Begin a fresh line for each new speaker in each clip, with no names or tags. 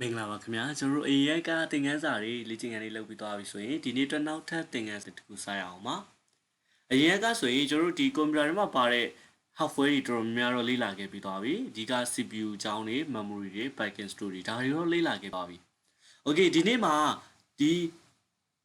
မင်္ဂလာပါခင်ဗျာကျွန်တော်တို့ AI ကသင်ခန်းစာတွေလေ့ကျင့်ခန်းတွေလုပ်ပြီးသွားပြီဆိုရင်ဒီနေ့အတွက်နောက်ထပ်သင်ခန်းစာတစ်ခုစရအောင်ပါအရင်ကဆိုရင်ကျွန်တော်တို့ဒီကွန်ပျူတာထဲမှာပါတဲ့ hardware တွေတော်တော်များများတော့လေ့လာခဲ့ပြီးသွားပြီဒီက CPU အကြောင်းတွေ memory တွေ backend storage ဒါတွေတော့လေ့လာခဲ့ပါပြီ okay ဒီနေ့မှာဒီ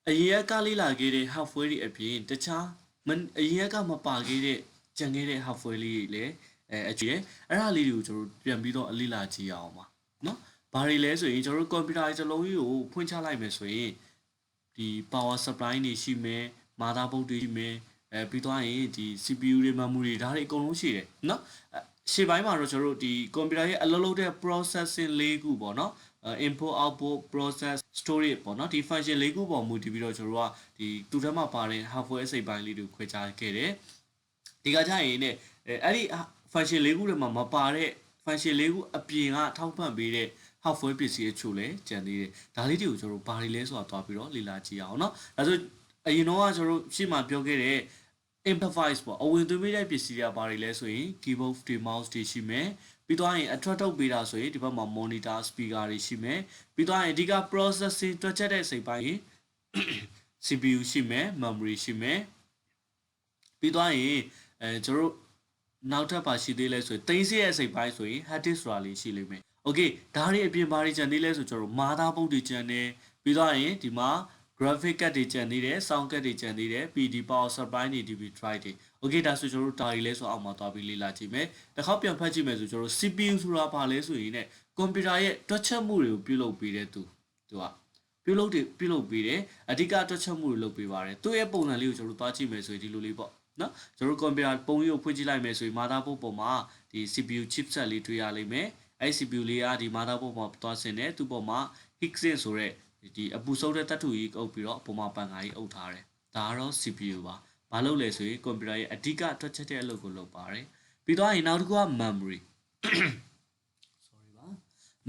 အရင်ကလေ့လာခဲ့တဲ့ hardware တွေအပြင်တခြားမအရင်ကမပါခဲ့တဲ့ကြံခဲ့တဲ့ hardware လေးတွေလည်းအဲအကြည့်အဲ့ဒါလေးတွေကိုကျွန်တော်တို့ပြန်ပြီးတော့အလေ့လာကြည့်ရအောင်ပါနော် ဘာတွေလဲဆိုရင်ကျွန်တော်တို့ကွန်ပျူတာတစ်လုံးကြီးကိုဖွင့်ချလိုက်မယ်ဆိုရင်ဒီ power supply တွေရှိမယ် motherboard တွေရှိမယ်အဲပြီးသွားရင်ဒီ CPU တွေ memory တွေဒါတွေအကုန်လုံးရှိတယ်เนาะရှေ့ပိုင်းမှာတော့ကျွန်တော်တို့ဒီကွန်ပျူတာရဲ့အလုပ်လုပ်တဲ့ processing ၄ခုပေါ့เนาะ input output process storage ပေါ့เนาะဒီ function ၄ခုပေါ်မူတည်ပြီးတော့ကျွန်တော်တို့ကဒီသူ့ထဲမှာပါတဲ့ hardware အစိတ်ပိုင်းလေးတွေကိုခွဲခြားခဲ့တယ်ဒီကကြရင်ねအဲ့ဒီ function ၄ခုထဲမှာမပါတဲ့ function ၄ခုအပြင်ကထောက်ပံ့ပေးတဲ့ hardware ပစ္စည်းအချို့လည်းကျန်သေးတယ်ဒါလေးတွေကိုကျွန်တော်ဘာတွေလဲဆိုတာသွားပြီးတော့လေ့လာကြည့်အောင်เนาะဒါဆိုအရင်တော့ကကျွန်တော်ရှေ့မှာပြောခဲ့တဲ့ interface ပေါ့အဝင်သွင်းပေးတဲ့ပစ္စည်းတွေကဘာတွေလဲဆိုရင် keyboard တွေ mouse တွေရှိမယ်ပြီးတော့ရင် attract ထုတ်ပေးတာဆိုရင်ဒီဘက်မှာ monitor speaker တွေရှိမယ်ပြီးတော့ရင်အဓိက processing တွက်ချက်တဲ့စိတ်ပိုင်း CPU ရှိမယ် memory ရှိမယ်ပြီးတော့ရင်အဲကျွန်တော်နောက်ထပ်ပါရှိသေးလဲဆိုရင်သိသိရဲ့စိတ်ပိုင်းဆိုရင် hard disk ဆိုတာလေးရှိလိမ့်မယ်။ Okay ဒါတွေအပြင်ဘာတွေကြံသေးလဲဆိုကျွန်တော် motherboard တွေကြံတယ်ပြီးတော့ရင်ဒီမှာ graphic card တွေကြံသေးတယ် sound card တွေကြံသေးတယ် PD power supply တွေ DV drive တွေ Okay ဒါဆိုကျွန်တော်တို့ဒါတွေလဲဆိုအောက်မှာသွားပြီးလေ့လာကြည့်မယ်။တစ်ခေါက်ပြန်ဖတ်ကြည့်မယ်ဆိုကျွန်တော် CPU ဆိုတာဘာလဲဆိုရင်ねကွန်ပျူတာရဲ့တွက်ချက်မှုတွေကိုပြုလုပ်ပေးတဲ့သူသူကပြုလုပ်တွေပြုလုပ်ပေးတယ်အဓိကတွက်ချက်မှုတွေလုပ်ပေးပါတယ်သူ့ရဲ့ပုံစံလေးကိုကျွန်တော်တို့သွားကြည့်မယ်ဆိုရင်ဒီလိုလေးပေါ့နော်ကျွန်တော်တို့ကွန်ပျူတာပုံရိပ်ကိုဖွင့်ကြည့်လိုက်မယ်ဆိုရင် motherboard ပေါ်မှာဒီ CPU chipset လေးတွေ့ရလိမ့်မယ် အဲ့ CPU လေးကဒီ motherboard ပေါ်သွားဆင်းတယ်သူ့ပေါ်မှာ Higgs ဆိုတဲ့ဒီအပူဆုံးတဲ့တတ်ထုကြီးအုပ်ပြီးတော့ပုံမှာပန်ကာကြီးအုပ်ထားတယ်ဒါကတော့ CPU ပါဘာလို့လဲဆိုရင်ကွန်ပျူတာရဲ့အဓိကတွက်ချက်တဲ့အလုပ်ကိုလုပ်ပါတယ်ပြီးတော့ရင်နောက်တစ်ခုက memory sorry ပါ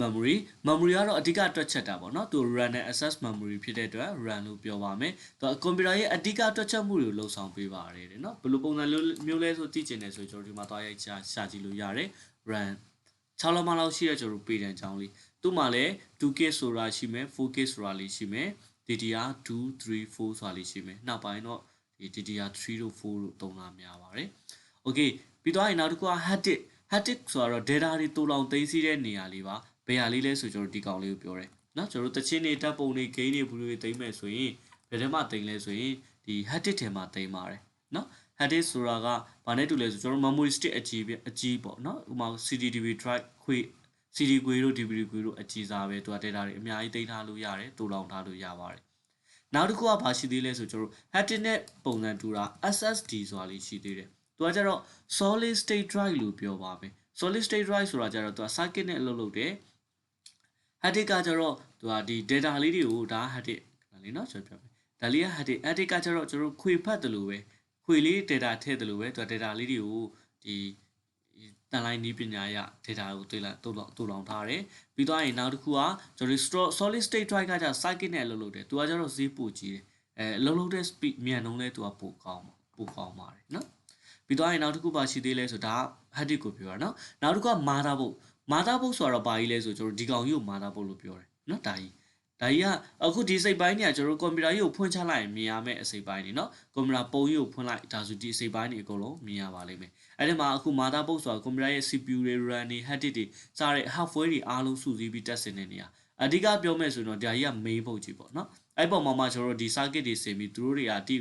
memory memory ကတော့အဓိကတွက်ချက်တာပေါ့နော်သူ RAM နဲ့ access memory ဖြစ်တဲ့အတွက် RAM လို့ပြောပါမယ်သူကွန်ပျူတာရဲ့အဓိကတွက်ချက်မှုတွေကိုလှုပ်ဆောင်ပေးပါတယ်တဲ့နော်ဘယ်လိုပုံစံမျိုးလဲဆိုသိချင်တယ်ဆိုကျွန်တော်ဒီမှာသွားရိုက်ချရှာကြည့်လို့ရတယ် RAM 6လမလောက်ရှိတဲ့ကျွန်တော်ပေတံချောင်းလေးသူ့မှာလည်း 2k ဆိုတာရှိမယ် 4k ဆိုတာလေးရှိမယ် DDR 2 3 4ဆိုတာလေးရှိမယ်နောက်ပိုင်းတော့ဒီ DDR 3တို့4တို့သုံးတာများပါတယ် okay ပြီးတော့ရင်နောက်တစ်ခုက haptic haptic ဆိုတော့ data တွေတူလောင်သိမ်းဆည်းတဲ့နေရာလေးပါဘယ်ဟာလေးလဲဆိုကျွန်တော်ဒီကောင်လေးကိုပြောတယ်နော်ကျွန်တော်တချင်းတွေဓာတ်ပုံတွေ gain တွေဘူးတွေသိမ်းမယ်ဆိုရင်ဘယ်ထဲမှာသိမ်းလဲဆိုရင်ဒီ haptic ထဲမှာသိမ်းပါတယ်နော် hard disk ဆိုတာကဘာနဲ့တူလဲဆိုကျွန်တော် memory stick အကြီးပဲအကြီးပေါ့နော်ဥပမာ CDDB drive ခွေ CD ခွေတို့ DVD ခွေတို့အကြီးစားပဲသူက data တွေအများကြီးသိမ်းထားလို့ရတယ်တူတောင်ထားလို့ရပါတယ်နောက်တစ်ခုကဘာရှိသေးလဲဆိုကျွန်တော် hard disk နဲ့ပုံစံတူတာ SSD ဆိုတာလေးရှိသေးတယ်သူကကျတော့ solid state drive လို့ပြောပါမယ် solid state drive ဆိုတာကျတော့သူက circuit နဲ့အလုပ်လုပ်တယ် hard disk ကကျတော့သူကဒီ data လေးတွေကိုဒါ hard disk လေးနော်ကျွန်တော်ပြောမယ်ဒါလေးက hard disk hard disk ကကျတော့ကျွန်တော်ခွေဖတ်တယ်လို့ပဲ ခွေလေး data ထည့်တယ်လို့ပဲသူက data လေးတွေကိုဒီတန်လိုင်းနည်းပညာရ data ကိုတွေ့လာတို့တို့လောင်ထားတယ်ပြီးသွားရင်နောက်တစ်ခုကကျွန်တော် solid state drive ကကြာ circuit နဲ့အလုပ်လုပ်တယ်သူကကျတော့ဈေးပိုကြီးတယ်အဲအလုပ်လုပ်တဲ့ speed မြန်နှုန်းလဲသူကပိုကောင်းပိုကောင်းပါတယ်နော်ပြီးသွားရင်နောက်တစ်ခုပါရှိသေးလဲဆိုဒါ hard ကိုပြောတာနော်နောက်တစ်ခုက motherboard motherboard ဆိုတော့ဘာကြီးလဲဆိုကျွန်တော်ဒီကောင်ကြီးကို motherboard လို့ပြောတယ်နော်ဒါကြီး ဒါကြီးကအခုဒီစိတ်ပိုင်းเนี่ยကျွန်တော်ကွန်ပျူတာကြီးကိုဖွင့်ချလိုက်ရင်မြင်ရမယ့်အစိတ်ပိုင်းနေเนาะကွန်ပျူတာပုံကြီးကိုဖွင့်လိုက်ဒါဆိုဒီအစိတ်ပိုင်းတွေအကုန်လုံးမြင်ရပါလိမ့်မယ်အဲ့ဒီမှာအခု motherboard ဆိုတာကွန်ပျူတာရဲ့ CPU တွေ RAM တွေ hard disk တွေစားတဲ့ hardware တွေအားလုံးစုစည်းပြီးတက်ဆင်နေနေရအဓိကပြောမယ်ဆိုတော့ဒါကြီးက main ပုတ်ကြီးပေါ့เนาะအဲ့ပုံမှာမှကျွန်တော်တို့ဒီ circuit တွေဆင်ပြီးသူတို့တွေကဒီ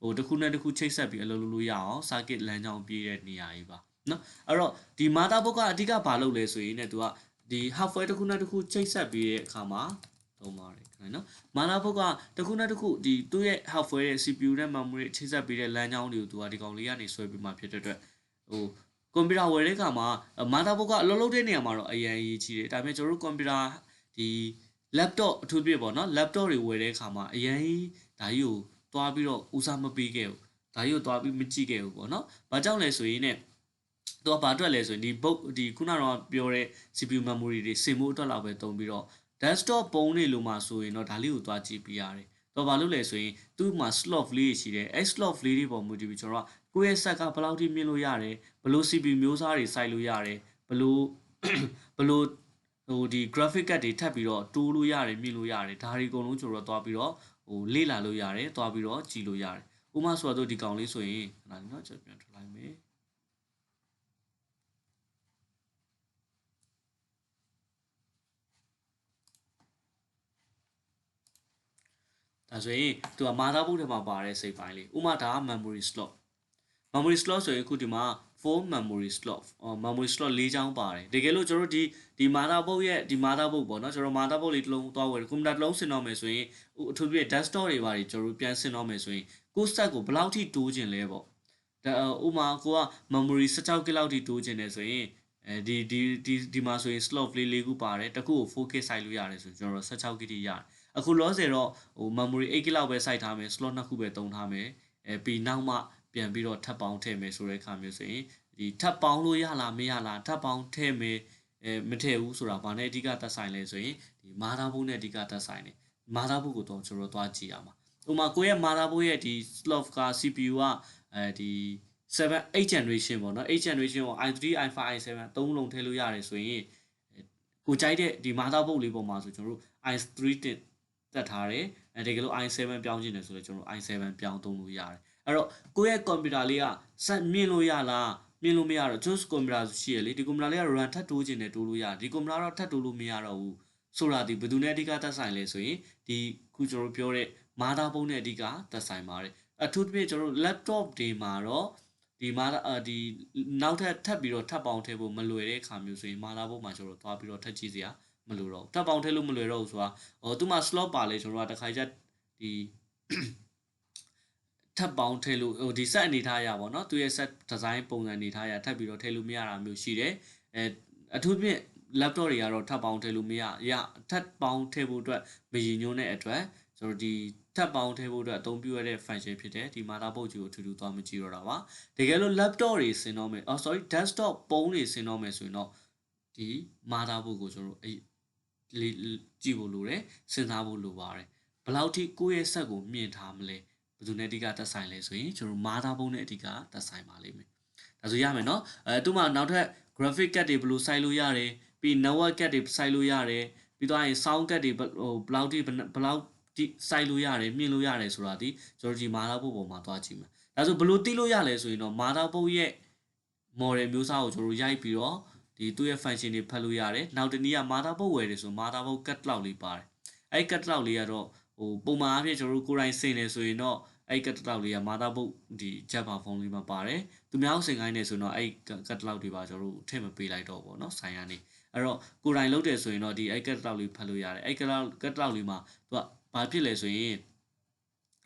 ဟိုတစ်ခုနဲ့တစ်ခုချိတ်ဆက်ပြီးအလုပ်လုပ်လို့ရအောင် circuit လမ်းကြောင်းပြည့်တဲ့နေရာကြီးပါနော်အဲ့တော့ဒီ motherboard ကအဓိကဘာလုပ်လဲဆိုရင်ねသူကဒီ hardware တစ်ခုနဲ့တစ်ခုချိတ်ဆက်ပြီးတဲ့အခါမှာ သုံးပါတယ်ခင်ဗျာနော် motherboard ကတစ်ခုနဲ့တစ်ခုဒီသူ့ရဲ့ hardware ရဲ့ CPU နဲ့ memory ချိတ်ဆက်ပြီးတဲ့လမ်းကြောင်းတွေကိုသူကဒီကောင်လေးကနေဆွဲပြီးမှဖြစ်တဲ့အတွက်ဟိုကွန်ပျူတာဝယ်တဲ့အခါမှာ motherboard ကအလုပ်လုပ်တဲ့နေရာမှာတော့အရင်ရေးချီတယ်ဒါပေမဲ့ကျွန်တော်တို့ကွန်ပျူတာဒီ laptop အထူးပြပေါ့နော် laptop တွေဝယ်တဲ့အခါမှာအရင်ဒါကြီးကိုတွားပြီးတော့ဦးစားမပေးခဲ့ဘူးဒါကြီးကိုတွားပြီးမကြည့်ခဲ့ဘူးပေါ့နော်။ဘာကြောင့်လဲဆိုရင်ねသူကဘာအတွက်လဲဆိုရင်ဒီ book ဒီခုနကတော့ပြောတဲ့ CPU memory တွေစင်ဖို့အတွက်လောက်ပဲတုံးပြီးတော့ desktop ပုံးတွေလိုမှဆိုရင်တော့ဒါလေးကိုတွားကြည့်ပြရတယ်။တော့ဘာလို့လဲဆိုရင်သူ့မှာ slot လေးရှိတယ်အဲ slot လေးတွေပေါ်မူတည်ပြီးကျွန်တော်ကကိုယ့်ရဲ့ဆက်ကဘယ်လောက်ထိမြင်လို့ရတယ်ဘယ်လို CPU မျိုးစားတွေစိုက်လို့ရတယ်ဘယ်လိုဘယ်လို ဟိုဒီ graphic card တွေထပ်ပြီးတော့တိုးလို့ရတယ်မြင်လို့ရတယ်ဒါတွေအကုန်လုံးကျွန်တော်တို့သွားပြီးတော့ဟိုလေ့လာလို့ရတယ်သွားပြီးတော့ကြည်လို့ရတယ်ဥပမာဆိုတော့ဒီကောင်လေးဆိုရင်ခဏလေးเนาะကျွန်တော်ပြန်ထွက်လိုက်မယ် ဒါဆိုရင်သူကမာသားဘုတ်ထဲမှာပါတဲ့စိတ်ပိုင်းလေးဥပမာဒါက memory slot memory slot ဆိုရင်အခုဒီမှာ full memory slot အော် memory slot ၄ချောင်းပါတယ်တကယ်လို့ကျွန်တော်တို့ဒီဒီ motherboard ရဲ့ဒီ motherboard ပေါ့နော်ကျွန်တော် motherboard လေးတစ်လုံးသွားဝယ်ကွန်ပျူတာတစ်လုံးဆင်တော့မယ်ဆိုရင်အထူးသဖြင့် desktop တွေပါတွေကျွန်တော်တို့ပြန်ဆင်တော့မယ်ဆိုရင်ကိုယ် set ကိုဘယ်လောက်ထိတိုးခြင်းလဲပေါ့ဒါဥမာကိုက memory 16 GB လောက်ထိတိုးခြင်းနေဆိုရင်အဲဒီဒီဒီဒီမှာဆိုရင် slot လေး၄ခုပါတယ်တစ်ခုကို 4K စိုက်လို့ရတယ်ဆိုကျွန်တော်တို့16 GB ရတယ် အခုလောဆယ်တော့ဟို memory 8 GB လောက်ပဲစိုက်ထားမယ် slot နှစ်ခုပဲသုံးထားမယ်အဲပြီးနောက်မှပြန်ပြီးတော့ထပ်ပေါင်းထည့်မယ်ဆိုတဲ့အခါမျိုးဆိုရင်ဒီထပ်ပေါင်းလို့ရလားမရလားထပ်ပေါင်းထည့်မယ်အဲမထည့်ဘူးဆိုတာဘာနဲ့အဓိကသက်ဆိုင်လဲဆိုရင်ဒီမာသာဘုတ်နဲ့အဓိကသက်ဆိုင်တယ်မာသာဘုတ်ကိုတော့ကျွန်တော်သွားကြည့်ရမှာဥပမာကိုယ့်ရဲ့မာသာဘုတ်ရဲ့ဒီ slot က CPU ကအဲဒီ7 8 generation ပေါ့နော်8 generation ကို i3 i5 i7 သုံးလုံးထည့်လို့ရတယ်ဆိုရင်ကိုကြိုက်တဲ့ဒီမာသာဘုတ်လေးပေါ်မှာဆိုကျွန်တော်တို့ i3 တင်တက်ထားတယ်အဲတကယ်လို့ i7 ပြောင်းချင်တယ်ဆိုတော့ကျွန်တော် i7 ပြောင်းသုံးလို့ရတယ်အဲ့တော့ကိုယ့်ရဲ့ကွန်ပျူတာလေးကစက်မြင်လို့ရလားမြင်လို့မရတော့ just ကွန်ပျူတာရှိရလေဒီကွန်ပျူတာလေးက run ထပ်တိုးခြင်းနဲ့တိုးလို့ရဒီကွန်ပျူတာတော့ထပ်တိုးလို့မရတော့ဘူးဆိုတာဒီဘယ်သူနဲ့အဓိကသက်ဆိုင်လဲဆိုရင်ဒီခုကျွန်တော်ပြောတဲ့မာတာပုံးနဲ့အဓိကသက်ဆိုင်ပါတယ်အထူးသဖြင့်ကျွန်တော် laptop တွေမှာတော့ဒီမာတာဒီနောက်ထပ်ထပ်ပြီးတော့ထပ်ပေါင်းထည့်ဖို့မလွယ်တဲ့အခါမျိုးဆိုရင်မာတာပုံးမှာကျွန်တော်သွားပြီးတော့ထပ်ကြည့်စရာ မလိုတော့ထပ်ပေါင်းထည့်လို့မလွယ်တော့ဘူးဆိုတာဟိုသူ့မှာ slot ပါလေကျွန်တော်ကတစ်ခါကျဒီထပ်ပေါင်းထည့်လို့ဟိုဒီ set အနေထားရပါတော့သူရဲ့ set design ပုံစံအနေထားရထပ်ပြီးတော့ထည့်လို့မရတာမျိုးရှိတယ်အဲအထူးဖြင့် laptop တွေကတော့ထပ်ပေါင်းထည့်လို့မရရထပ်ပေါင်းထည့်ဖို့အတွက်မရည်ညွှန်းတဲ့အတွက်ကျွန်တော်ဒီထပ်ပေါင်းထည့်ဖို့အတွက်အသုံးပြုရတဲ့ function ဖြစ်တယ်ဒီ motherboard ကြီးကိုထူထူသွားမကြည့်တော့တာပါတကယ်လို့ laptop တွေဆင်တော့မယ်အော် sorry desktop ပုံးတွေဆင်တော့မယ်ဆိုရင်တော့ဒီ motherboard ကိုကျွန်တော်အဲ့လေး ကြည့်ဖို့လိုတယ်စဉ်းစားဖို့လိုပါတယ်ဘယ်လောက်ထိကိုယ့်ရဲ့ set ကိုမြင်ထားမလဲဘယ်သူနဲ့အဓိကသက်ဆိုင်လဲဆိုရင်ကျွန်တော်မာသားပုံးနဲ့အဓိကသက်ဆိုင်ပါလိမ့်မယ်ဒါဆိုရမယ်နော်အဲသူမှနောက်ထပ် graphic card တွေဘယ်လိုစိုက်လို့ရတယ်ပြီး network card တွေစိုက်လို့ရတယ်ပြီးတော့ရင် sound card တွေဟိုဘယ်လောက်ထိဘယ်လောက်ဒီစိုက်လို့ရတယ်မြင်လို့ရတယ်ဆိုတာဒီကျွန်တော်ဒီမာသားပုံးပေါ်မှာသွားကြည့်မယ်ဒါဆိုဘယ်လိုသိလို့ရလဲဆိုရင်တော့မာသားပုံးရဲ့ model မျိုးစားကိုကျွန်တော်ရိုက်ပြီးတော့ ဒီသူ့ရဲ့ function တွေဖတ်လို့ရတယ်နောက်တနည်းက motherboard ဝယ်တယ်ဆို motherboard catalog လေးပါတယ်အဲ့ catalog လေးကတော့ဟိုပုံမှန်အားဖြင့်ကျွန်တော်တို့ကိုယ်တိုင်စင်နေဆိုရင်တော့အဲ့ catalog လေးက motherboard ဒီ Java phone လေးမှာပါတယ်သူများစင်ခိုင်းနေဆိုတော့အဲ့ catalog တွေပါကျွန်တော်တို့ထည့်မပေးလိုက်တော့ဘောเนาะဆိုင်ရနေအဲ့တော့ကိုယ်တိုင်လုပ်တယ်ဆိုရင်တော့ဒီအဲ့ catalog လေးဖတ်လို့ရတယ်အဲ့ catalog catalog လေးမှာသူကဘာဖြစ်လဲဆိုရင်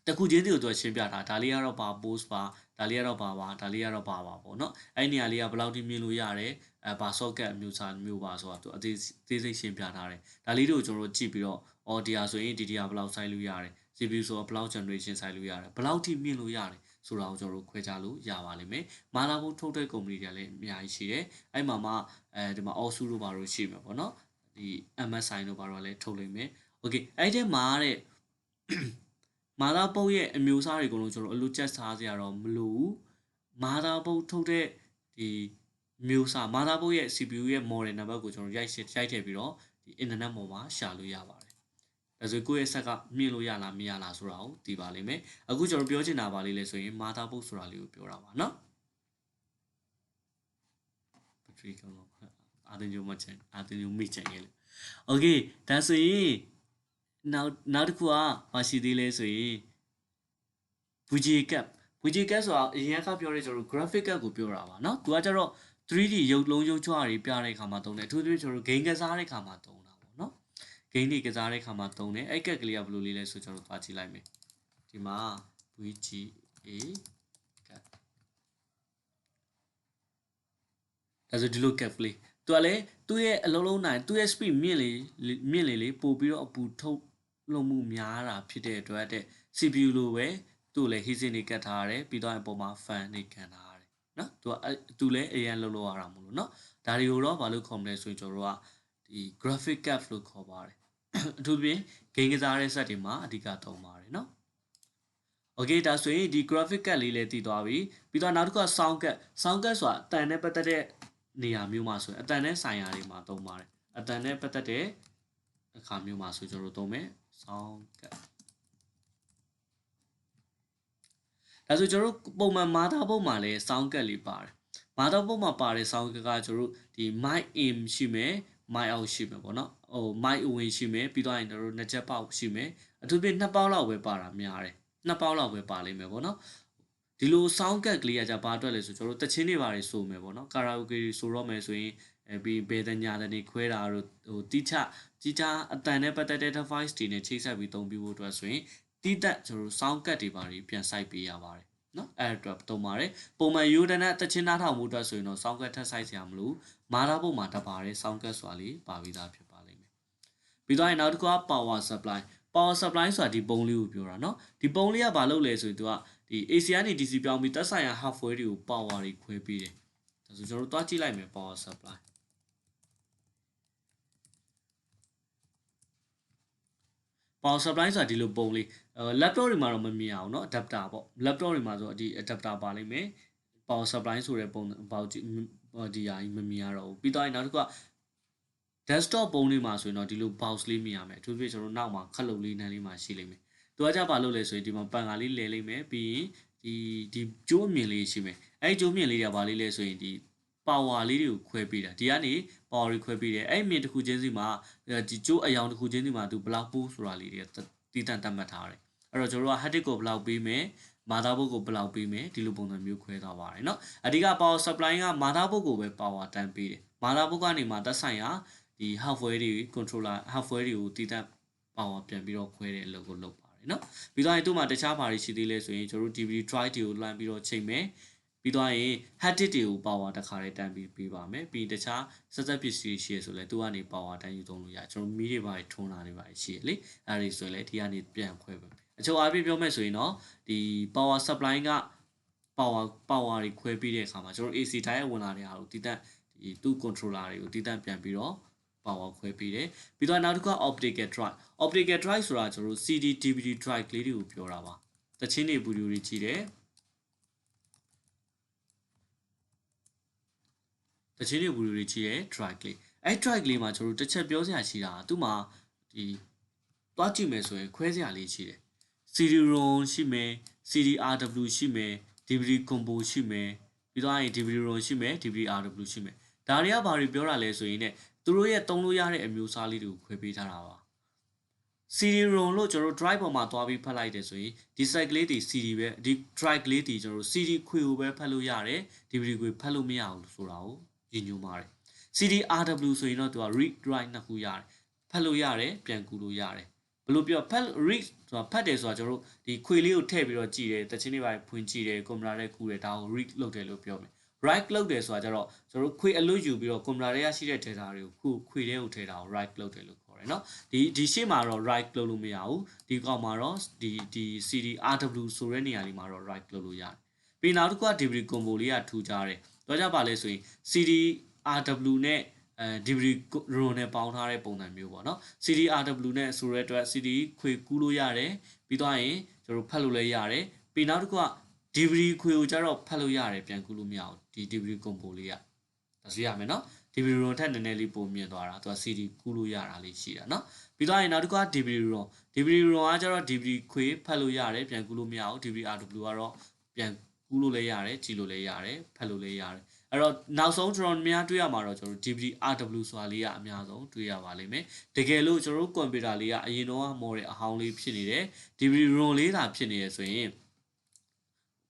တခုချင်းစီကိုသူကရှင်းပြတာဒါလေးကတော့ဘာ post ပါဒါလေးကတော့ဘာပါဒါလေးကတော့ဘာပါပေါ့เนาะအဲ့နေရာလေးကဘယ်လောက်ထိမြင်လို့ရတယ် အဲဘာ socket အမျိုးအစားမျိုးပါဆိုတာသူအသေးသေးစိတ်ရှင်းပြထားတယ်ဒါလေးတွေကိုကျွန်တော်တို့ကြည့်ပြီးတော့အော်ဒီဟာဆိုရင်ဒီဒီဟာဘယ်လောက်စိုက်လို့ရတယ် CPU ဆိုတော့ဘယ်လောက် generation စိုက်လို့ရတယ်ဘယ်လောက်ထိမြင်လို့ရတယ်ဆိုတာကိုကျွန်တော်တို့ခွဲခြားလို့ရပါလိမ့်မယ်။မာလာဘုတ်ထုတ်တဲ့ company တွေလည်းအများကြီးရှိတယ်။အဲ့မှာမှအဲဒီမှာ Osu တို့ဘာလို့ရှိမှာပေါ့နော်။ဒီ MSI တို့ဘာလို့လည်းထုတ်လိမ့်မယ်။ Okay အဲ့ဒီမှာတဲ့မာလာဘုတ်ရဲ့အမျိုးအစားတွေအကုန်လုံးကျွန်တော်အလိုချက်စားစရာတော့မလိုဘူး။မာလာဘုတ်ထုတ်တဲ့ဒီ မျိုးစားမာသာဘုတ်ရဲ့ CPU ရဲ့ model နံပါတ်ကိုကျွန်တော်ရိုက်ရိုက်ထည့်ပြီးတော့ဒီ internet ပေါ်မှာရှာလို့ရပါတယ်။ဒါဆိုကိုယ့်ရဲ့ဆက်ကမြင်လို့ရလားမရလားဆိုတာကိုသိပါလိမ့်မယ်။အခုကျွန်တော်ပြောချင်တာပါလေးလဲဆိုရင်မာသာဘုတ်ဆိုတာလေးကိုပြောတာပါနော်။ battery ကတော့အာတင်ဂျိုမချန်အာတင်ဂျိုမိချန်ရဲ့။ Okay ဒါဆိုရင်နောက်နောက်တစ်ခုကမရှိသေးလဲဆိုရင် VG cap VG cap ဆိုတာအရင်ကပြောတဲ့ကျွန်တော် graphic cap ကိုပြောတာပါเนาะ။သူကကျတော့ 3D ရုပ်လုံးရုပ်ချွာတွေပြတဲ့အခါမှာသုံးတယ်အထူးသဖြင့်ကျွန်တော် game ကစားတဲ့အခါမှာသုံးတာပေါ့နော် game တွေကစားတဲ့အခါမှာသုံးတယ်အဲ့ကက်ကလေးကဘယ်လိုလေးလဲဆိုကျွန်တော်သွားကြည့်လိုက်မယ်ဒီမှာ VGA ကက်ဒါဆိုဒီလိုကက်ကလေးသူကလည်းသူ့ရဲ့အလုံးလုံးနိုင်သူ့ရဲ့ speed မြင့်လေမြင့်လေလေပို့ပြီးတော့အပူထုတ်လုံမှုများတာဖြစ်တဲ့အတွက်တဲ့ CPU လိုပဲသူ့လည်း heatsink တွေကတ်ထားရတယ်ပြီးတော့အပေါ်မှာ fan တွေခံထား နော်သူကသူလည်းအရင်လှုပ်လို့ရတာမလို့နော်ဒါတွေကိုတော့ဘာလို့ခေါ်မလဲဆိုရင်ကျွန်တော်တို့ကဒီ graphic card လို့ခေါ်ပါတယ်အထူးသဖြင့် game ကစားတဲ့ set တွေမှာအဓိကသုံးပါတယ်နော် Okay ဒါဆိုရင်ဒီ graphic card လေးလည်းတည်သွားပြီပြီးတော့နောက်တစ်ခုက sound card sound card ဆိုတာအတန်နဲ့ပတ်သက်တဲ့နေရာမျိုးမှာဆိုရင်အတန်နဲ့ဆိုင်ရာတွေမှာသုံးပါတယ်အတန်နဲ့ပတ်သက်တဲ့အခါမျိုးမှာဆိုကျွန်တော်တို့သုံးမယ် sound cut ဒါဆိုကျွန်တော်တို့ပုံမှန်မာတာဘုတ်မှာလည်း sound cut လေးပါတယ်မာတာဘုတ်မှာပါတဲ့ sound cut ကကျွန်တော်တို့ဒီ mic in ရှိမယ် mic out ရှိမယ်ပေါ့နော်ဟို mic away ရှိမယ်ပြီးတော့ရင်ကျွန်တော်တို့နှစ်ချက်ပေါက်ရှိမယ်အထူးဖြင့်နှစ်ပေါက်လောက်ပဲပါတာများတယ်နှစ်ပေါက်လောက်ပဲပါလိမ့်မယ်ပေါ့နော်ဒီလို sound cut ကလေးကじゃဘာအတွက်လဲဆိုကျွန်တော်တို့တချင်းတွေပါတယ်ဆိုမယ်ပေါ့နော်ကာရာအိုကေဆိုတော့မယ်ဆိုရင်အဲပြီးဘေးတညာတနေခွဲတာတို့ဟိုတိချကြီးချအတန်နဲ့ပတ်သက်တဲ့ device တွေနဲ့ချိတ်ဆက်ပြီးသုံးပြီးဖို့အတွက်ဆိုရင် တိတက်ကျွန်တော်စောင်းကတ်တွေပါတွေပြန်စိုက်ပေးရပါတယ်နော်အဲ့အတွက်တုံပါတယ်ပုံမှန်ယူဒနဲ့တချင်းနားထောင်မှုအတွက်ဆိုရင်တော့စောင်းကတ်ထပ်စိုက်စရာမလိုမာတာပုံမှာတပါတဲ့စောင်းကတ်စွာလေးပါပြီးသားဖြစ်ပါလိမ့်မယ်ပြီးတော့နောက်တစ်ခုက power supply power supply ဆိုတာဒီပုံလေးကိုပြောတာနော်ဒီပုံလေးကဘာလုပ်လဲဆိုရင်သူကဒီ AC ကနေ DC ပြောင်းပြီးတက်ဆိုင်ရာ halfway တွေကို power တွေခွဲပေးတယ်ဒါဆိုကျွန်တော်တို့တွားကြည့်လိုက်မယ် power supply power supply ဆိုတာဒီလိုပုံလေးအဲ laptop တွေမှာတော့မမြင်အောင်เนาะ adapter ပေါ့ laptop တွေမှာဆိုဒီ adapter ပါလိမ့်မယ် power supply ဆိုတဲ့ပုံပေါက်ဒီဟာကြီးမမြင်ရတော့ဘူးပြီးတော့နောက်တစ်ခုက desktop ပုံလေးမှာဆိုရင်တော့ဒီလို box လေးမြင်ရမယ်အထူးသဖြင့်ကျွန်တော်နောက်မှာခက်လုံလေးနန်းလေးမှာရှိလိမ့်မယ်သူကကြပါလို့လဲဆိုရင်ဒီမှာပန်ကာလေးလဲလိမ့်မယ်ပြီးရင်ဒီဒီကျိုးအမြင်လေးရှိမယ်အဲဒီကျိုးမြင်လေးကဘာလေးလဲဆိုရင်ဒီ power လေးတွေကိုခွဲပေးတာဒီကနေ power တွေခွဲပေးတယ်အဲ့မြင်တစ်ခုချင်းစီမှာဒီကျိုးအယောင်တစ်ခုချင်းစီမှာသူဘလောက်ပို့ဆိုတာလေးတွေတည်တံ့တတ်မှတ်ထားတယ်အဲ့တော့ကျွန်တော်တို့က hard disk ကိုဘလောက်ပေးမယ်မာသားဘုတ်ကိုဘယ်လောက်ပေးမယ်ဒီလိုပုံစံမျိုးခွဲသွားပါတယ်เนาะအဓိက power supply ကမာသားဘုတ်ကိုပဲ power တန်းပေးတယ်မာသားဘုတ်ကနေမှသက်ဆိုင်ရာဒီ hardware တွေ controller hardware တွေကိုတည်တံ့ power ပြန်ပြီးတော့ခွဲတဲ့အလုပ်ကိုလုပ်ပါတယ်เนาะပြီးတော့ရင်သူ့မှာတခြားဘာတွေရှိသေးလဲဆိုရင်ကျွန်တော်တို့ DVD drive တွေကိုလွှမ်းပြီးတော့ချိန်မယ် ပြီးတော့ရင် hard disk တွေကို power တစ်ခါလေးတန်းပြီးပေးပါမယ်ပြီးတခြားဆက်ဆက်ပစ္စည်းရှိရဆိုလဲသူကနေ power တန်းယူသုံးလို့ရကျွန်တော်မီးတွေပါထွန်းလာနေပါရှိရလေအဲဒီဆိုရင်လေဒီကနေပြန်ခွဲပါအချို့အားဖြင့်ပြောမယ်ဆိုရင်တော့ဒီ power supply က power power တွေခွဲပြီးတဲ့အခါမှာကျွန်တော် AC တိုင်းဝင်လာတဲ့ဟာကိုတည်တံ့ဒီသူ့ controller တွေကိုတည်တံ့ပြန်ပြီးတော့ power ခွဲပေးတယ်ပြီးတော့နောက်တစ်ခုက optical drive optical drive ဆိုတာကျွန်တော်တို့ CD DVD drive ကလေးတွေကိုပြောတာပါတချင်းတွေဗီဒီယိုတွေကြည့်တယ် တချင်းတွေဗီဒီယိုတွေကြည့်တယ် drive ကလေးအဲ drive ကလေးမှာကျွန်တော်တို့တစ်ချက်ပြောစရာရှိတာသူ့မှာဒီသွားကြည့်မယ်ဆိုရင်ခွဲစရာလေးရှိတယ် CD-ROM ရှိမယ် CD-RW ရှိမယ် DVD combo ရှိမယ်ပြီးတော့ရင် DVD-ROM ရှိမယ် DVD-RW ရှိမယ်ဒါတွေကဘာတွေပြောတာလဲဆိုရင်ねသူတို့ရဲ့တုံးလို့ရတဲ့အမျိုးအစားလေးတွေကိုခွဲပေးထားတာပါ CD-ROM လို့ကျွန်တော်တို့ drive ပေါ်မှာသွားပြီးဖတ်လိုက်တယ်ဆိုရင်ဒီ site ကလေးတွေ CD ပဲဒီ drive ကလေးတွေကျွန်တော်တို့ CD ခွေကိုပဲဖတ်လို့ရတယ် DVD ခွေဖတ်လို့မရဘူးဆိုတာကို ညညွှန်ပါတယ် CD-RW ဆိုရင်တော့သူက read write နှစ်ခုရတယ်ဖတ်လို့ရတယ်ပြန်ကူလို့ရတယ်ဘယ်လိုပြောဖတ် read ဆိုတာဖတ်တယ်ဆိုတာကျွန်တော်တို့ဒီခွေလေးကိုထည့်ပြီးတော့ကြည့်တယ်တချင်းတွေပါဖွင့်ကြည့်တယ်ကွန်ပျူတာထဲကူတယ်ဒါကို read လုပ်တယ်လို့ပြောမယ် right လုပ်တယ်ဆိုတာကျတော့ကျွန်တော်တို့ခွေအလွတ်ယူပြီးတော့ကွန်ပျူတာထဲရရှိတဲ့ data တွေကိုခုခွေထဲကိုထည့်တာကို right လုပ်တယ်လို့ခေါ်တယ်เนาะဒီဒီရှေ့မှာတော့ right လုပ်လို့မရဘူးဒီကောင်မှာတော့ဒီဒီ CD RW ဆိုတဲ့နေရာလေးမှာတော့ right လုပ်လို့ရတယ်ပြီးနောက်တစ်ခုက DVD combo လေးကထူကြတယ် တော့ကြပါလဲဆိုရင် CD RW နဲ့အဲ DVD ROM နဲ့ပေါင်းထားတဲ့ပုံစံမျိုးပေါ့နော် CDRW နဲ့ဆိုတဲ့အတွက် CD ခွေကူးလို့ရတယ်ပြီးတော့ရင်ကျွန်တော်ဖတ်လို့လည်းရတယ်ပြီးနောက်တစ်ခုက DVD ခွေကိုကျတော့ဖတ်လို့ရတယ်ပြန်ကူးလို့မရဘူးဒီ DVD combo လေးကဒါဆိုရမယ်နော် DVD ROM ထက်နည်းနည်းလေးပုံမြင်သွားတာသူက CD ကူးလို့ရတာလေးရှိတာနော်ပြီးတော့ရင်နောက်တစ်ခုက DVD ROM DVD ROM ကကျတော့ DVD ခွေဖတ်လို့ရတယ်ပြန်ကူးလို့မရဘူး DVD RW ကတော့ပြန် ကူးလို့လည်းရတယ်ကြည့်လို့လည်းရတယ်ဖတ်လို့လည်းရတယ်အဲ့တော့နောက်ဆုံးကျွန်တော်များတွေ့ရမှာတော့ကျွန်တော် DVD RW ဆိုတာလေးကအများဆုံးတွေ့ရပါလိမ့်မယ်တကယ်လို့ကျွန်တော်တို့ကွန်ပျူတာလေးကအရင်တော့မော်တဲ့အဟောင်းလေးဖြစ်နေတယ် DVD ROM လေးသာဖြစ်နေရဆိုရင်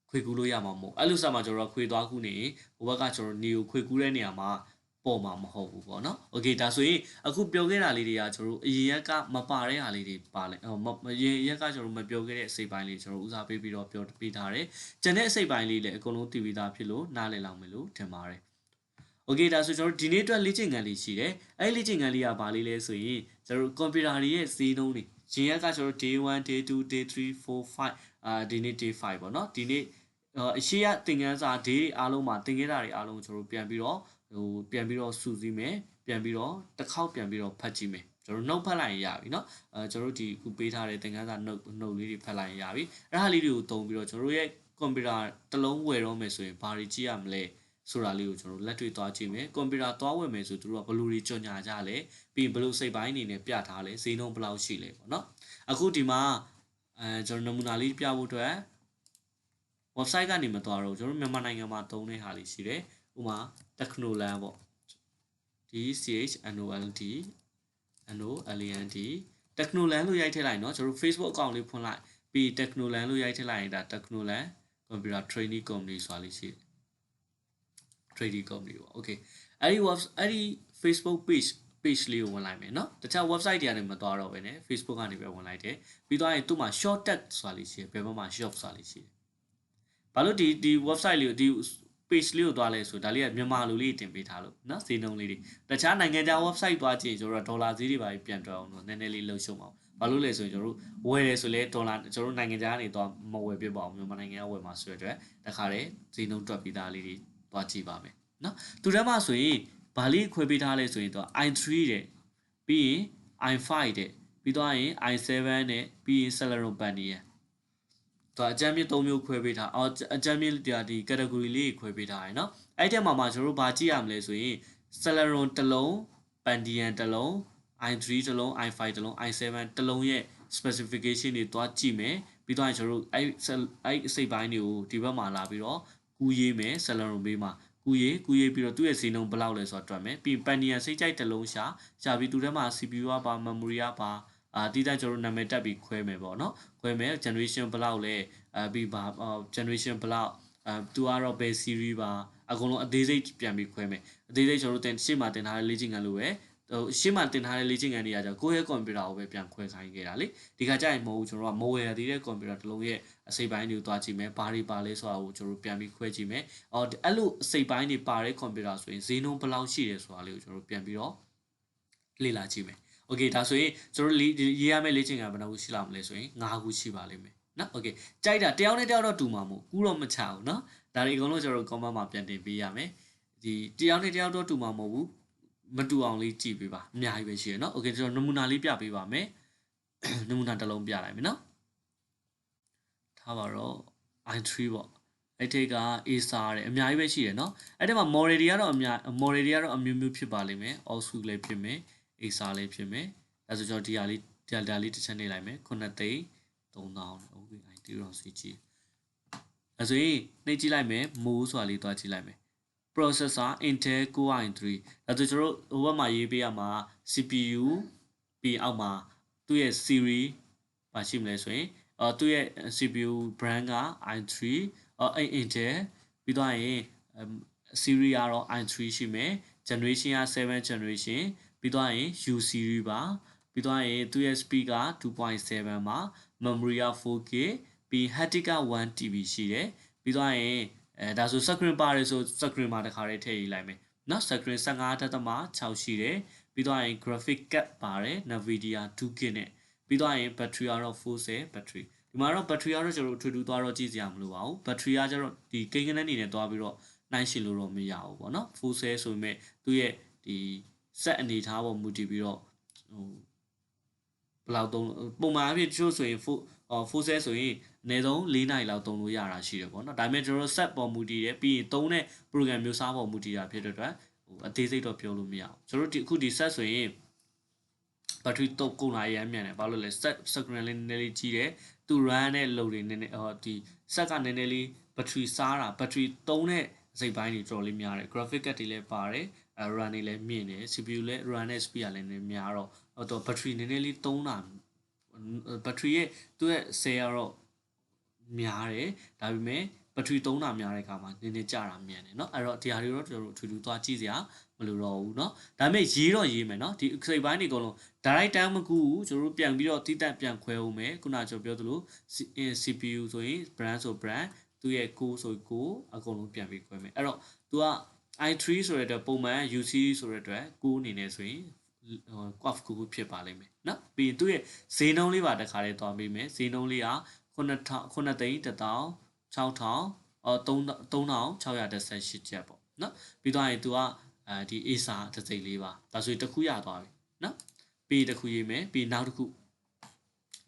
ခွေကူးလို့ရမှာမဟုတ်အဲ့လိုစမှာကျွန်တော်ခွေသွားကူးနေဟိုဘက်ကကျွန်တော်နေကိုခွေကူးတဲ့နေရာမှာ ပေါ်မှာမဟုတ်ဘူးပေါ့နော်။ Okay ဒါဆိုရင်အခုပြောခဲ့တာလေးတွေကကျွန်တော်တို့အရင်ရက်ကမပါတဲ့ဟာလေးတွေပါလဲ။ဟိုအရင်ရက်ကကျွန်တော်မပြောခဲ့တဲ့အစိပ်ပိုင်းလေးကျွန်တော်ဦးစားပေးပြီးတော့ပြောပေးထားတယ်။ကျန်တဲ့အစိပ်ပိုင်းလေးလည်းအကုန်လုံးတည်ပြီးသားဖြစ်လို့နားလည်လောက်မယ်လို့ထင်ပါတယ်။ Okay ဒါဆိုကျွန်တော်ဒီနေ့အတွက်လေ့ကျင့်ခန်းလေးရှိတယ်။အဲဒီလေ့ကျင့်ခန်းလေးကဘာလေးလဲဆိုရင်ကျွန်တော်ကွန်ပျူတာတွေရဲ့ဈေးနှုန်းတွေရင်ရက်ကကျွန်တော် day 1 day 2 day 3 4 5အာဒီနေ့ day 5ပေါ့နော်ဒီနေ့အရှိရသင်ခန်းစာ day တွေအားလုံးမှာသင်ခဲ့တာတွေအားလုံးကျွန်တော်ပြန်ပြီးတော့ ဟိုပြန်ပြီးတော့စူးစီးမယ်ပြန်ပြီးတော့တစ်ခေါက်ပြန်ပြီးတော့ဖတ်ကြည့်မယ်ကျွန်တော်နှုတ်ဖတ်လိုက်ရင်ရပြီเนาะအဲကျွန်တော်တို့ဒီခုပေးထားတဲ့သင်ခန်းစာနှုတ်နှုတ်လေးတွေဖတ်လိုက်ရင်ရပြီအဲ့ဒါလေးတွေကိုသုံးပြီးတော့ကျွန်တော်တို့ရဲ့ကွန်ပျူတာတစ်လုံးဝယ်တော့မယ်ဆိုရင်ဘာတွေကြည့်ရမလဲ ဆိုတာလေးကိုကျွန်တော်လက်တွေ့သွားကြည့်မယ်ကွန်ပျူတာသွားဝယ်မယ်ဆိုသူတို့ကဘယ်လိုတွေကြော်ညာကြလဲပြီးရင်ဘယ်လိုစိတ်ပိုင်းအနေနဲ့ပြထားလဲဈေးနှုန်းဘယ်လောက်ရှိလဲပေါ့နော်အခုဒီမှာအဲကျွန်တော်နမူနာလေးပြဖို့အတွက် website ကနေမသွားတော့ဘူးကျွန်တော်မြန်မာနိုင်ငံမှာသုံးတဲ့ဟာလေးရှိတယ် ဥပမာ Technoland ပေါ့ DCHNOLD NOLAND Technoland လို့ရိုက်ထည့်လိုက်เนาะကျွန်တော် Facebook account လေးဖွင့်လိုက်ပြီး Technoland လို့ရိုက်ထည့်လိုက်ရင်ဒါ Technoland Computer Training Company ဆိုတာလေးရှိတယ် trading company ပေါ့ okay အဲ့ဒီ web အဲ့ဒီ Facebook page page လေးကိုဝင်လိုက်မယ်เนาะတခြား website တွေကနေမသွားတော့ဘဲね Facebook ကနေပဲဝင်လိုက်တယ်ပြီးတော့ရင်သူ့မှာ short text ဆိုတာလေးရှိတယ်ဘယ်ဘက်မှာ short ဆိုတာလေးရှိတယ်ဘာလို့ဒီဒီ website လေးကိုဒီ page လေးကိုသွားလဲဆိုဒါလေးကမြန်မာလိုလေးတင်ပေးထားလို့နော်ဈေးနှုန်းလေးတွေတခြားနိုင်ငံခြား website သွားကြည့်ကျွန်တော်ဒေါ်လာဈေးတွေပါပြန်တွက်အောင်နော်နည်းနည်းလေးလှုပ်ရှုံအောင်ဘာလို့လဲဆိုရင်ကျွန်တော်တို့ဝယ်တယ်ဆိုလဲဒေါ်လာကျွန်တော်နိုင်ငံခြားကနေသွားမဝယ်ပြပါအောင်မြန်မာနိုင်ငံကဝယ်မှာဆိုရတဲ့တခါလေဈေးနှုန်းတွက်ပြီးသားလေးတွေသွားကြည့်ပါမယ်နော်သူတည်းမှာဆိုရင်ဘာလေးခွဲပေးထားလဲဆိုရင်တော့ i3 တဲ့ပြီးရင် i5 တဲ့ပြီးသွားရင် i7 နဲ့ပြီးရင် Celeron ဘန်နီရဲ့ တော့အကြမ်းမြင့်၃မျိုးခွဲပေးထားအော်အကြမ်းမြင့်ဒီဒီ category လေးခွဲပေးထားရယ်နော်အဲ့တဲ့မှာမှာကျွန်တော်တို့ဘာကြည့်ရမလဲဆိုရင် Celeron တစ်လုံး Pandian တစ်လုံး i3 တစ်လုံး i5 တစ်လုံး i7 တစ်လုံးရဲ့ specification တွေတွားကြည့်မယ်ပြီးတော့ကျွန်တော်တို့အဲ့အဲ့အစိတ်ပိုင်းတွေကိုဒီဘက်မှာလာပြီးတော့ကူးရေးမယ် Celeron ဘေးမှာကူရေးကူရေးပြီးတော့သူ့ရဲ့ဈေးနှုန်းဘယ်လောက်လဲဆိုတာတွက်မယ်ပြီးပန်နီယန်စိတ်ကြိုက်တစ်လုံးရှာရှာပြီးသူထဲမှာ CPU ကပါ memory ကပါ အာတိကျကျွန်တော်နာမည်တက်ပြီးခွဲမယ်ပေါ့နော်ခွဲမယ် generation ဘယ်လောက်လဲအဲပြီးပါ generation ဘယ်လောက်အဲသူကတော့ဘယ် series ပါအကုန်လုံးအသေးစိတ်ပြန်ပြီးခွဲမယ်အသေးစိတ်ကျွန်တော်တို့တင်ရှေ့မှာတင်ထားတဲ့လေ့ကျင့်ခန်းလိုပဲဟိုရှေ့မှာတင်ထားတဲ့လေ့ကျင့်ခန်းတွေကကြောင့်ကိုယ့်ရဲ့ကွန်ပျူတာကိုပဲပြန်ခွဲခိုင်းခဲ့တာလေဒီခါကျရင်မဟုတ်ဘူးကျွန်တော်ကမဝယ်ရသေးတဲ့ကွန်ပျူတာတစ်လုံးရဲ့အစိပ်ပိုင်းတွေကိုတွားကြည့်မယ်ဘာတွေပါလဲဆိုတာကိုကျွန်တော်ပြန်ပြီးခွဲကြည့်မယ်အော်အဲ့လိုအစိပ်ပိုင်းတွေပါတဲ့ကွန်ပျူတာဆိုရင်ဈေးနှုန်းဘယ်လောက်ရှိတယ်ဆိုတာလေးကိုကျွန်တော်ပြန်ပြီးတော့လေ့လာကြည့်မယ် okay ဒါဆိုရင်ကျွန်တော်ရေးရမယ့်လေ့ကျင့်ခန်းဘယ်နှခုရှိလာမလဲဆိုရင်၅ခုရှိပါလိမ့်မယ်နော် okay ကြိုက်တာတယောက်နဲ့တယောက်တော့တူမှာမဟုတ်ကူးတော့မချဘူးနော်ဒါတွေအကုန်လုံးကျွန်တော် comment မှာပြန်တင်ပေးရမယ်ဒီတယောက်နဲ့တယောက်တော့တူမှာမဟုတ်ဘူးမတူအောင်လေးကြည့်ပေးပါအများကြီးပဲရှိရနော် okay ကျွန်တော်နမူနာလေးပြပေးပါမယ်နမူနာတစ်လုံးပြလိုက်မယ်နော်ထားပါတော့ i3 ပေါ့အဲ့ထိပ်က a စားတယ်အများကြီးပဲရှိတယ်နော်အဲ့ဒီမှာ model တွေကတော့အများ model တွေကတော့အမျိုးမျိုးဖြစ်ပါလိမ့်မယ် all suite လည်းဖြစ်မယ် Acer လည်းဖြစ်မယ်ဒါဆိုကျွန်တော်ဒီဟာလေးဒီဟာလေးတစ်ချက်နေလိုက်မယ်9သိန်း3000 okay i3 တော့စီကြည့်အဲဆိုရင်နှိပ်ကြည့်လိုက်မယ်မိုးဆိုတာလေးတွားကြည့်လိုက်မယ် processor Intel Core i3 ဒါဆိုကျွန်တော်ဟိုဘက်မှာရေးပေးရမှာ CPU ပြီးအောက်မှာသူ့ရဲ့ series ပါရှိမလဲဆိုရင်အော်သူ့ရဲ့ CPU brand က i3 အော် Intel ပြီးတော့ရင် series ကတော့ i3 ရှိမယ် generation က7 generation ပြီးသွားရင် U series ပါပြီးသွားရင်သူ့ရဲ့ speaker 2.7ပါ memory 4K ပြီး haptic 1 TB ရှိတယ်ပြီးသွားရင်အဲဒါဆို screen ပါတယ်ဆို screen မှာတခါလေးထည့်ယူလိုက်မယ်နော် screen 15.6ရှိတယ်ပြီးသွားရင် graphic card ပါတယ် Nvidia 2K နဲ့ပြီးသွားရင် battery ကတော့40 battery ဒီမှာတော့ battery ကတော့ကျွန်တော်ထွေထူသွားတော့ကြည့်စရာမလိုပါဘူး battery ကကျတော့ဒီကိန်းကနက်နေနဲ့သွားပြီးတော့နိုင်ရှင်လို့တော့မရဘူးပေါ့နော်40ဆိုပေမဲ့သူ့ရဲ့ဒီ set အနေထားပေါ်မူတည်ပြီးတော့ဟိုဘယ်လောက်သုံးပုံမှန်အဖြစ်တချို့ဆိုရင် full full cell ဆိုရင်အနည်းဆုံး၄နိုင်လောက်သုံးလို့ရတာရှိတယ်ပေါ့နော်ဒါပေမဲ့ကျွန်တော်တို့ set ပေါ်မူတည်တယ်ပြီးရင်သုံးတဲ့ program မျိုးစားပေါ်မူတည်တာဖြစ်တဲ့အတွက်ဟိုအသေးစိတ်တော့ပြောလို့မရဘူးကျွန်တော်တို့ဒီအခုဒီ set ဆိုရင် battery တုတ်ကုန်လာရမ်းမြန်တယ်ဘာလို့လဲ set screen လေးနည်းနည်းလေးကြီးတယ်သူ run နဲ့ load တွေနည်းနည်းဟောဒီ set ကနည်းနည်းလေး battery စားတာ battery သုံးတဲ့စိတ်ပိုင်းတွေတော်တော်လေးများတယ် graphic card တွေလည်းပါတယ်အဲ run တွေလည်းမြင့်တယ် CPU လည်း run နဲ့ speed ကလည်းနည်းများတော့ဟိုတော့ battery နည်းနည်းလေးသုံးတာ battery ရဲ့သူ့ရဲ့ cell ကတော့များတယ်ဒါပေမဲ့ဘက်ထရီသုံးတာများတဲ့အခါမှာနည်းနည်းကြတာမြန်တယ်เนาะအဲ့တော့ဒီဟာတွေတော့ကျွန်တော်တို့ထူထူသွားကြည့်စရာမလိုတော့ဘူးเนาะဒါပေမဲ့ရေးတော့ရေးမယ်เนาะဒီစိတ်ပိုင်းတွေအကုန်လုံး direct time မကူဘူးကျွန်တော်တို့ပြန်ပြီးတော့တိတက်ပြန်ခွဲအောင်မယ်ခုနကကျွန်တော်ပြောသလို CPU ဆိုရင် brand ဆို brand သူ့ရဲ့ core ဆို core အကုန်လုံးပြန်ပြီးခွဲမယ်အဲ့တော့ तू က i3 ဆိုတဲ့အတွက်ပုံမှန် UC ဆိုတဲ့အတွက်ကိုးအနေနဲ့ဆိုရင် quaf ကိုးဖြစ်ပါလိမ့်မယ်နော်ပြီးရင်သူ့ရဲ့ဈေးနှုန်းလေးပါတခါလေးသွားပေးမယ်ဈေးနှုန်းလေးက9000 9000 6000အော်3618ချက်ပေါ့နော်ပြီးတော့ရင် तू ကအဲဒီ ASA တစ်စိတ်လေးပါဒါဆိုရင်တစ်ခုရသွားပြီနော်ပြီးတစ်ခုရေးမယ်ပြီးနောက်တစ်ခု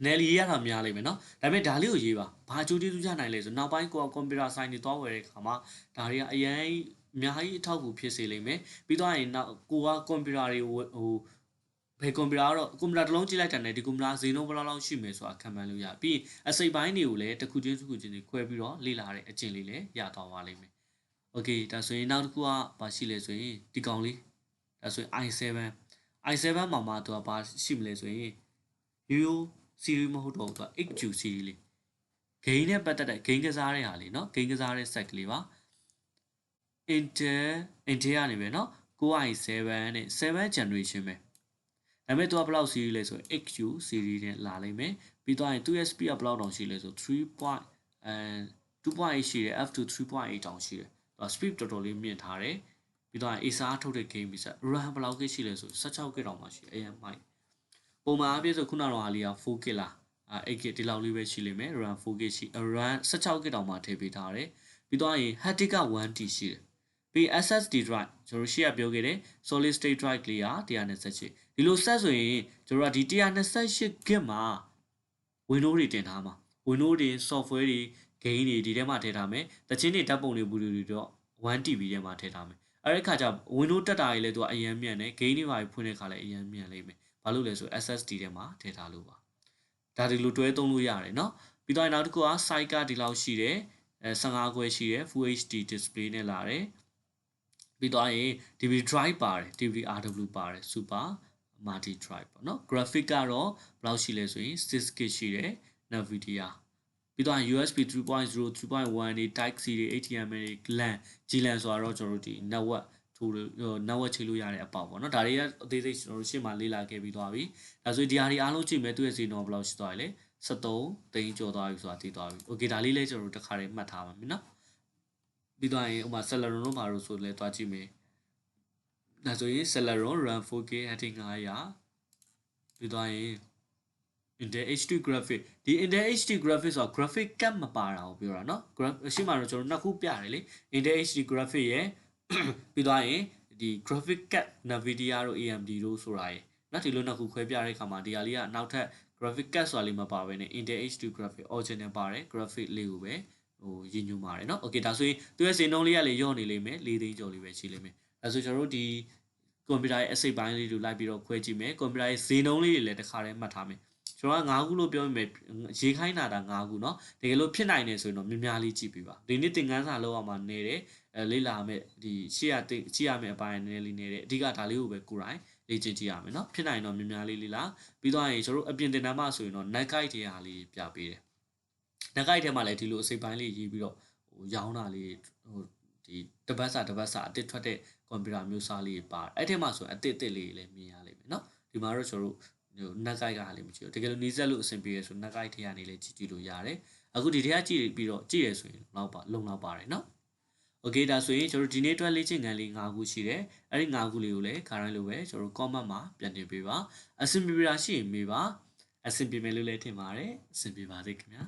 နယ်လီရေးရတာများလိမ့်မယ်နော်ဒါပေမဲ့ဒါလေးကိုရေးပါဘာအကျိုးကျေးဇူးရနိုင်လဲဆိုနောက်ပိုင်းကိုကကွန်ပျူတာဆိုင်တွေသွားဝယ်တဲ့အခါမှာဒါတွေကအရင် အများကြီးအထောက်အကူဖြစ်စေလိမ့်မယ်ပြီးတော့ရင်နောက်ကိုကကွန်ပျူတာတွေဟိုဘယ်ကွန်ပျူတာကတော့ကွန်ပျူတာတစ်လုံးကြည့်လိုက်တာနဲ့ဒီကွန်ပျူတာဈေးနှုန်းဘယ်လောက်လောက်ရှိမယ်ဆိုတာခံမှန်းလို့ရပြီးအစိပ်ပိုင်းတွေကိုလည်းတစ်ခုချင်းတစ်ခုချင်းတွေခွဲပြီးတော့လေ့လာတဲ့အကျင့်လေးလည်းရသွားပါလိမ့်မယ်โอเคဒါဆိုရင်နောက်တစ်ခုကဘာရှိလဲဆိုရင်ဒီကောင်လေးဒါဆိုရင် i7 i7 မှာမှသူကဘာရှိမလဲဆိုရင် Yo series မဟုတ်တော့ဘူးသူက XQ series လေး game နဲ့ပတ်သက်တဲ့ game ကစားတဲ့ဟာလေးเนาะ game ကစားတဲ့ set ကလေးပါ Intel Intel ကနေပဲเนาะ Core i7 နဲ့7 generation ပဲဒါပေမဲ့သူကဘယ်လောက် series လဲဆိုရင် XQ series နဲ့လာလိမ့်မယ်ပြီးတော့ရင်သူရဲ့ speed ကဘယ်လောက်တောင်ရှိလဲဆို3. အဲ2.8ရှိတယ် f2 3.8တောင်ရှိတယ်သူက speed တော်တော်လေးမြင့်ထားတယ်ပြီးတော့ Acer ထုတ်တဲ့ game ပြီးဆက် RAM ဘယ်လောက်ရှိလဲဆို16 GB တောင်မှရှိတယ် AM မိုက်ပုံမှန်အပြည့်ဆိုခုနကတော့ဟာလေးက 4K လားအဲ 8K ဒီလောက်လေးပဲရှိလိမ့်မယ် RAM 4K ရှိ RAM 16 GB တောင်မှထည့်ပေးထားတယ်ပြီးတော့ရင် hard disk က 1T ရှိတယ် ပြီး SSD drive ကျွန်တော်ရှေ့ကပြောခဲ့တဲ့ solid state drive လေးက128ဒီလိုဆက်ဆိုရင်ကျွန်တော်ကဒီ128 GB မှာ Windows တွေတင်ထားမှာ Windows တွေ software တွေ game တွေဒီထဲမှာထည့်ထားမယ်တချင်းတွေဓာတ်ပုံတွေဗီဒီယိုတွေတော့ 1TB ထဲမှာထည့်ထားမယ်အဲ့ဒီခါကျ Windows တက်တာကြီးလဲသူကအရင်မြန်တယ် game တွေပါဖွင့်တဲ့ခါလဲအရင်မြန်လိမ့်မယ်ဘာလို့လဲဆို SSD ထဲမှာထည့်ထားလို့ပါဒါဒီလိုတွဲသုံးလို့ရတယ်เนาะပြီးတော့နောက်တစ်ခုက site ကဒီလောက်ရှိတယ်အဲ15ခွဲရှိတယ် Full HD display နဲ့လာတယ် ပြီးသွားရင် DVD drive ပါတယ် DVD RW ပါတယ် super multi drive ပေါ့နော် graphic ကတော့ဘယ်လောက်ရှိလဲဆိုရင် 6K ရှိတယ် Nvidia ပြီးတော့ USB 3.0 3.1တွေ Type C တွေ HDMI တွေ GLAN GLAN ဆိုတော့ကျွန်တော်တို့ဒီ network ထိုး network ချိန်လို့ရတဲ့အပေါက်ပေါ့နော်ဒါတွေကအသေးစိတ်ကျွန်တော်တို့ရှေ့မှာလေ့လာခဲ့ပြီးသွားပြီဒါဆိုဒီဟာတွေအားလုံးကြည့်မယ်သူရဲ့စီနော်ဘယ်လောက်ရှိသွားလဲလဲ73တိန်ကျော်သွားပြီဆိုတာသိသွားပြီ okay ဒါလေးလည်းကျွန်တော်တို့တစ်ခါတည်းမှတ်ထားပါမယ်နော် ပြီးတော့ရင်ဥပမာ Celeron တို့ဘာလို့ဆိုလဲတွားကြည့်မယ်ဒါဆိုရင် Celeron RAM 4K heading 900ပြီးတော့ရင် Intel HD graphic ဒီ Intel HD graphic ဆိုတာ graphic card မပါတာကိုပြောတာเนาะ graph ရှိမှတော့ကျွန်တော်နှစ်ခုပြတယ်လေ Intel HD graphic ရဲ့ပြီးသွားရင်ဒီ graphic card Nvidia တို့ AMD တို့ဆိုတာရယ်เนาะဒီလိုနှစ်ခုခွဲပြတဲ့အခါမှာဒီဟာလေးကနောက်ထပ် graphic card ဆိုတာလေးမပါဘဲနဲ့ Intel HD graphic original ပါတယ် graphic လေးကိုပဲ ဟိုရည်ညွှန်းပါတယ်เนาะ okay ဒါဆိုရင်သူရဲ့စင်နှုန်းလေးကလည်းညော့နေလိမ့်မယ်၄သိန်းကျော်လေးပဲရှိလိမ့်မယ်ဒါဆိုကျွန်တော်တို့ဒီကွန်ပျူတာရဲ့အစိတ်ပိုင်းလေးတွေလိုက်ပြီးတော့ခွဲကြည့်မယ်ကွန်ပျူတာရဲ့ဈေးနှုန်းလေးတွေလည်းတစ်ခါတည်းမှတ်ထားမယ်ကျွန်တော်က9ခုလို့ပြောမိမယ်ရေးခိုင်းတာဒါ9ခုเนาะတကယ်လို့ဖြစ်နိုင်နေဆိုရင်တော့များများလေးကြည့်ပြပါဒီနေ့သင်ခန်းစာလောက်အောင်မှနေတယ်အဲလေ့လာမယ်ဒီရှေ့ရသိကြည့်ရမယ်အပိုင်းနည်းလေးနေတယ်အဓိကဒါလေးကိုပဲကိုယ်တိုင်လေ့ကျင့်ကြည့်ရမယ်เนาะဖြစ်နိုင်တော့များများလေးလေ့လာပြီးတော့ရင်ကျွန်တော်တို့အပြင်တင်တန်းမှဆိုရင်တော့ net guide တွေဟာလေးပြပေးတယ် net guide ထဲမှာလည်းဒီလိုအစိပ်ပိုင်းလေးရေးပြီးတော့ဟိုရောင်းတာလေးဟိုဒီတပတ်စာတပတ်စာအတစ်ထွက်တဲ့ကွန်ပျူတာမျိုးစားလေးပါတယ်အဲ့ထဲမှာဆိုအတစ်အစ်လေးလည်းမြင်ရလိမ့်မယ်เนาะဒီမှာတော့ကျွန်တော်တို့ဟိုနက်ကိုက်ကလည်းမကြည့်ဘူးတကယ်လို့နီးစက်လို့အဆင်ပြေရဆိုနက်ကိုက်ထဲကနေလည်းကြည့်ကြည့်လို့ရတယ်အခုဒီထဲကကြည့်ပြီးတော့ကြည့်ရဆိုရင်လောက်ပါလုံလောက်ပါတယ်နော်โอเคဒါဆိုရင်ကျွန်တော်ဒီနေ့အတွက်လေ့ကျင့်ခန်းလေး၅ခုရှိတယ်အဲ့ဒီ၅ခုလေးကိုလည်းခါတိုင်းလိုပဲကျွန်တော် comment မှာပြန်တင်ပေးပါအဆင်ပြေပါရှိရင်မေးပါအဆင်ပြေမယ်လို့လည်းထင်ပါတယ်အဆင်ပြေပါစေခင်ဗျာ